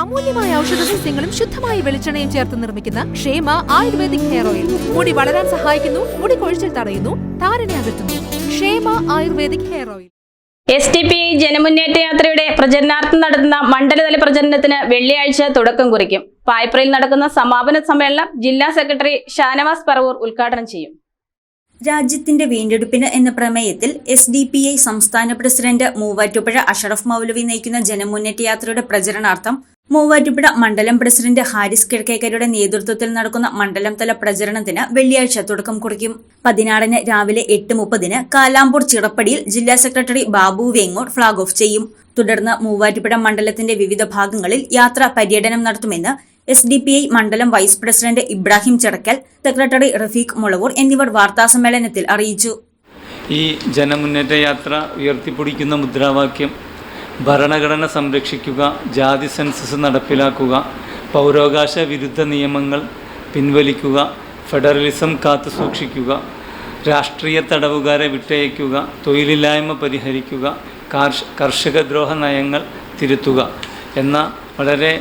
അമൂല്യമായ ഔഷധ സസ്യങ്ങളും ശുദ്ധമായ വെളിച്ചെണ്ണയും ചേർത്ത് നിർമ്മിക്കുന്ന ക്ഷേമ ആയുർവേദിക് ഹെയർ ഓയിൽ. മുടി വളരാൻ സഹായിക്കുന്നു മുടി കൊഴിച്ചിൽ തടയുന്നു താരനെ അകറ്റുന്നു. Kshema ayurvedic hair oil. S T P ജനമുന്നേറ്റ യാത്രയുടെ പ്രചരണാർത്ഥം നടത്തുന്ന മണ്ഡലതല പ്രചരണത്തിന് വെള്ളിയാഴ്ച തുടക്കം കുറിക്കും. പായ്പ്രയിൽ നടക്കുന്ന സമാപന സമ്മേളനം ജില്ലാ സെക്രട്ടറി ഷാനവാസ് പറവൂർ ഉദ്ഘാടനം ചെയ്യും. രാജ്യത്തിന്റെ വീണ്ടെടുപ്പിന് എന്ന പ്രമേയത്തിൽ എസ് ഡി പി ഐ സംസ്ഥാന പ്രസിഡന്റ് മൂവാറ്റുപുഴ അഷറഫ് മൗലവി നയിക്കുന്ന ജനമുന്നേറ്റ യാത്രയുടെ പ്രചരണാർത്ഥം മൂവാറ്റുപുഴ മണ്ഡലം പ്രസിഡന്റ് ഹാരിസ് കിഴക്കേക്കരുടെ നേതൃത്വത്തിൽ നടക്കുന്ന മണ്ഡലം തല പ്രചരണത്തിന് വെള്ളിയാഴ്ച തുടക്കം കുറിക്കും. പതിനാറിന് രാവിലെ എട്ട് മുപ്പതിന് കാലാമ്പൂർ ചിറപ്പടിയിൽ ജില്ലാ secretary Babu Vengode flag off ചെയ്യും. തുടർന്ന് മൂവാറ്റുപുഴ മണ്ഡലത്തിന്റെ വിവിധ ഭാഗങ്ങളിൽ യാത്ര പര്യടനം നടത്തുമെന്ന് എസ് ഡി പി ഐ മണ്ഡലം vice president Ibrahim Chedakkal secretary Rafeeq Mulavoor എന്നിവർ വാർത്താസമ്മേളനത്തിൽ അറിയിച്ചു. ഈ ജനമുന്നേറ്റ യാത്ര ഉയർത്തിപ്പിടിക്കുന്ന മുദ്രാവാക്യം ഭരണഘടന സംരക്ഷിക്കുക ജാതി സെൻസസ് നടപ്പിലാക്കുക പൗരാവകാശ വിരുദ്ധ നിയമങ്ങൾ പിൻവലിക്കുക ഫെഡറലിസം കാത്തു സൂക്ഷിക്കുക രാഷ്ട്രീയ തടവുകാരെ വിട്ടയക്കുക തൊഴിലില്ലായ്മ പരിഹരിക്കുക കാർഷ കർഷകദ്രോഹ നയങ്ങൾ തിരുത്തുക എന്ന വളരെ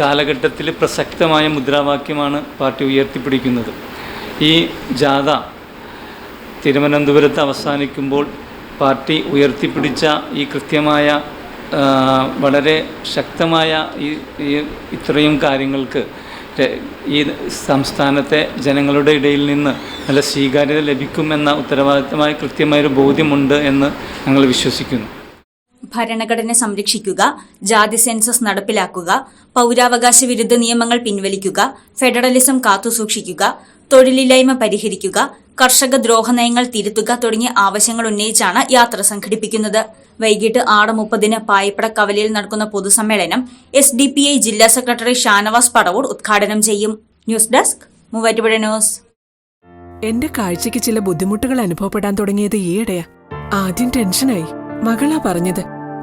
കാലഘട്ടത്തിൽ പ്രസക്തമായ മുദ്രാവാക്യമാണ് പാർട്ടി ഉയർത്തിപ്പിടിക്കുന്നത്. ഈ ജാഥ തിരുവനന്തപുരത്ത് അവസാനിക്കുമ്പോൾ പാർട്ടി ഉയർത്തിപ്പിടിച്ച ഈ കൃത്യമായ വളരെ ശക്തമായ ഈ ഇത്രയും കാര്യങ്ങൾക്ക് ഈ സംസ്ഥാനത്തെ ജനങ്ങളുടെ ഇടയിൽ നിന്ന് നല്ല സ്വീകാര്യത ലഭിക്കുമെന്ന ഉത്തരവാദിത്തമായ കൃത്യമായൊരു ബോധ്യമുണ്ട് എന്ന് ഞങ്ങൾ വിശ്വസിക്കുന്നു. ഭരണഘടന സംരക്ഷിക്കുക ജാതി സെൻസസ് നടപ്പിലാക്കുക പൗരാവകാശ വിരുദ്ധ നിയമങ്ങൾ പിൻവലിക്കുക ഫെഡറലിസം കാത്തുസൂക്ഷിക്കുക തൊഴിലില്ലായ്മ പരിഹരിക്കുക കർഷക ദ്രോഹ നയങ്ങൾ തിരുത്തുക തുടങ്ങിയ ആവശ്യങ്ങൾ ഉന്നയിച്ചാണ് യാത്ര സംഘടിപ്പിക്കുന്നത്. വൈകിട്ട് ആറ് മുപ്പതിന് പായപ്പട കവലയിൽ നടക്കുന്ന പൊതുസമ്മേളനം എസ് ഡി പി ഐ ജില്ലാ സെക്രട്ടറി ഷാനവാസ് പടവൂർ ഉദ്ഘാടനം ചെയ്യും. News desk Muvattupuzha news. എന്റെ കാഴ്ചയ്ക്ക് ചില ബുദ്ധിമുട്ടുകൾ അനുഭവപ്പെടാൻ തുടങ്ങിയത് ഈയിടെയാ. ആദ്യം ടെൻഷനായി. മകളാ പറഞ്ഞത്.